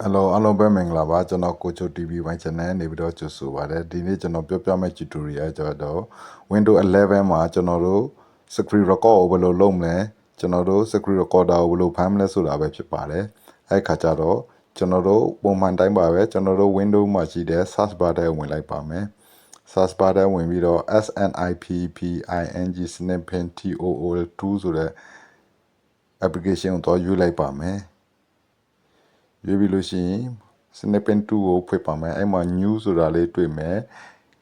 ဟယ်လိုအားလုံးပဲမင်္ဂလာပါကျွန်တော်ကိုချို TV ဝိုင်း channel နေပြီးတော့ကြိုဆိုပါရစေဒီနေ့ကျွန်တော်ပြောပြမယ့် tutorial ကျတော့ Windows 11မှာကျွန်တော်တို့ screen record ကိုဘယ်လိုလုပ်မလဲကျွန်တော်တို့ screen recorder ကိုဘယ်လိုဖမ်းမလဲဆိုတာပဲဖြစ်ပါတယ်အဲ့ခါကျတော့ကျွန်တော်တို့ပုံမှန်တိုင်းပါပဲကျွန်တော်တို့ Windows မှာရှိတဲ့ search bar ထဲဝင်လိုက်ပါမယ် search bar ထဲဝင်ပြီးတော့ SNIPPING snipping TOO2 ဆိုတဲ့ application ကိုတော့ရွေးလိုက်ပါမယ် ရွေးပြီးလို့ရှိရင် snipping 2ကိုဖွင့်ပါမယ်အဲ့မှာ new ဆိုတာလေးတွေ့မယ်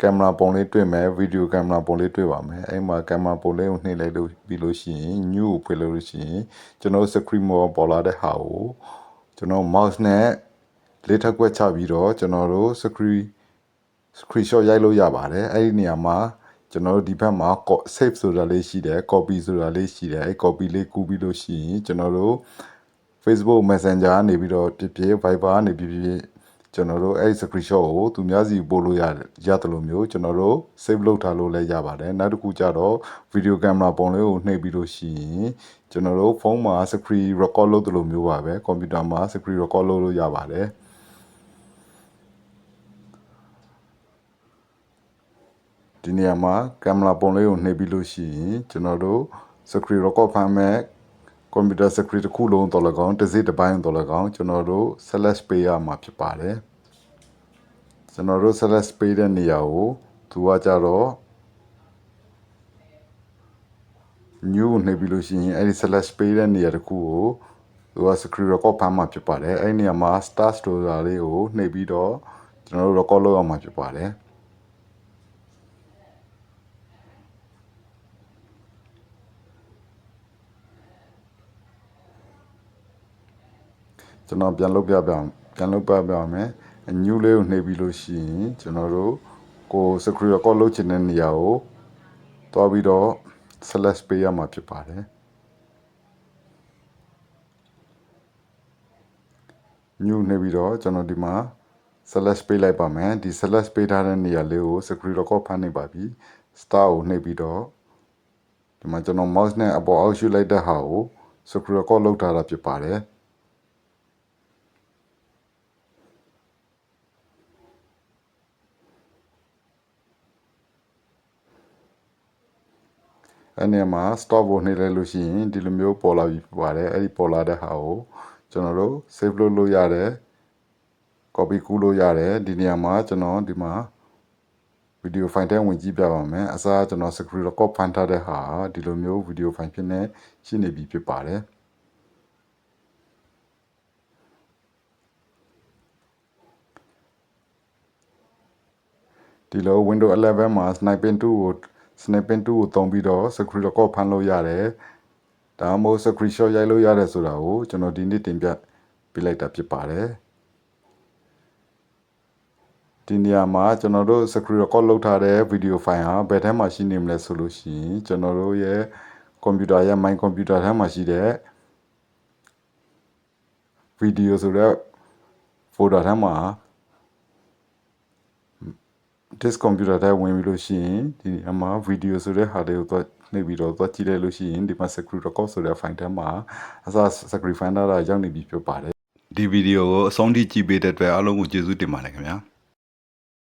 ကင်မရာပုံလေးတွေ့မယ်ဗီဒီယိုကင်မရာပုံလေးတွေ့ပါမယ်အဲ့မှာကင်မရာပုံလေးကိုနှိပ်လိုက်လို့ပြီးလို့ရှိရင် new ကိုဖွင့်လို့ရှိရင်ကျွန်တော် screen mode ပေါ်လာတဲ့ဟာကိုကျွန်တော် mouse နဲ့လေးထက်ကွက်ချပြီးတော့ကျွန်တော်တို့ screen screenshot ရိုက်လို့ရပါတယ်အဲ့ဒီနေရာမှာကျွန်တော်တို့ဒီဘက်မှာ save ဆိုတာလေးရှိတယ် copy ဆိုတာလေးရှိတယ်အဲ့ copy လေးကူးပြီးလို့ရှိရင်ကျွန်တော်တို့ Facebook Messenger ကနေပြီးတော့ပြပြ Viber ကနေပြပြကျွန်တော်တို့အဲ့ screenshot ကိုသူများစီပို့လို့ရတယ်ရတယ်လို့မျိုးကျွန်တော်တို့ save လုပ်ထားလို့လည်းရပါတယ်နောက်တစ်ခုကျတော့ video camera ပုံလေးကိုနှိပ်ပြီးလို့ရှိရင်ကျွန်တော်တို့ဖုန်းမှာ screen record လုပ်တယ်လို့မျိုးပါပဲ computer မှာ screen record လုပ်လို့ရပါတယ်ဒီနေရာမှာကင်မရာပုံလေးကိုနှိပ်ပြီးလို့ရှိရင်ကျွန်တော်တို့ screen record ဖမ်းမဲ့ ကွန်ပျူတာစကရီတစ်ခုလုံးတော်လည်းကောင်းတစ်စိတ်တစ်ပိုင်းတော်လည်းကောင်းကျွန်တော်တို့ select ပေးရမှာဖြစ်ပါတယ်ကျွန်တော်တို့ select ပေးတဲ့နေရာကိုသူကကြတော့ new နှိပ်ပြီးလို့ရှိရင်အဲ့ဒီ select ပေးတဲ့နေရာတစ်ခုကိုသူက screen record ဖမ်းမှာဖြစ်ပါတယ်အဲ့ဒီနေရာမှာ start store လေးကိုနှိပ်ပြီးတော့ကျွန်တော်တို့ record လုပ်အောင်မှာဖြစ်ပါတယ် ကျွန်တော်ပြန်လုပ်ပြပြပြန်လုပ်ပြပြမယ်အညူးလေးကိုနှိပ်ပြီးလို့ရှိရင်ကျွန်တော်တို့ကို screen record လုပ်ချင်တဲ့နေရာကိုတွားပြီးတော့ select ပေးရမှာဖြစ်ပါတယ်ညူးနှိပ်ပြီးတော့ကျွန်တော်ဒီမှာ select ပေးလိုက်ပါမယ်ဒီ select ပေးထားတဲ့နေရာလေးကို screen record ဖမ်းနေပါပြီ star ကိုနှိပ်ပြီးတော့ဒီမှာကျွန်တော် mouse နဲ့အပေါ်အောက်ရွှေ့လိုက်တဲ့ဟာကို screen record လုပ်ထားတာဖြစ်ပါတယ် အဲ့ဒီမှာ stop ကိုနှိပ်လိုက်လို့ရှိရင်ဒီလိုမျိုးပေါ်လာပြီဖြစ်ပါတယ်အဲ့ဒီပေါ်လာတဲ့ဟာကိုကျွန်တော်တို့ save လုပ်လို့ရတယ် copy ကူးလို့ရတယ်ဒီနေရာမှာကျွန်တော်ဒီမှာ video file ထဲဝင်ကြည့်ပြပါမယ်အစားကျွန်တော် screen record ဖန်ထားတဲ့ဟာဒီလိုမျိုး video file ဖြစ်နေရှိနေပြီဖြစ်ပါတယ်ဒီလို Windows 11မှာ Sniping 2ကို Sniping 2ကိုတုံးပြီးတော့ screen record ဖမ်းလို့ရတယ်။ဒါမှမဟုတ် screenshot ရိုက်လို့ရတယ်ဆိုတာကိုကျွန်တော်ဒီနေ့တင်ပြပြလိုက်တာဖြစ်ပါတယ်။ဒီနေရာမှာကျွန်တော်တို့ screen record လုပ်ထားတဲ့ video file ဟာဘယ်ထဲမှာရှိနေမလဲဆိုလို့ရှိရင်ကျွန်တော်တို့ရဲ့ computer ရဲ့ my computer ထဲမှာရှိတဲ့ video ဆိုတဲ့ folder ထဲမှာ disk computer ထဲဝင်ပြီးလို့ရှိရင်ဒီအမှာ video ဆိုတဲ့ဟာလေးကိုသွားနှိပ်ပြီးတော့သွားကြည့်လိုက်လို့ရှိရင်ဒီမှာ screen record ဆိုတဲ့ file ထဲမှာအစား screen finder ရောက်နေပြီဖြစ်ပါတယ်ဒီဗီဒီယိုကိုအဆုံးထိကြည့်ပေးတဲ့အတွက်အားလုံးကိုကျေးဇူးတင်ပါတယ်ခင်ဗျာ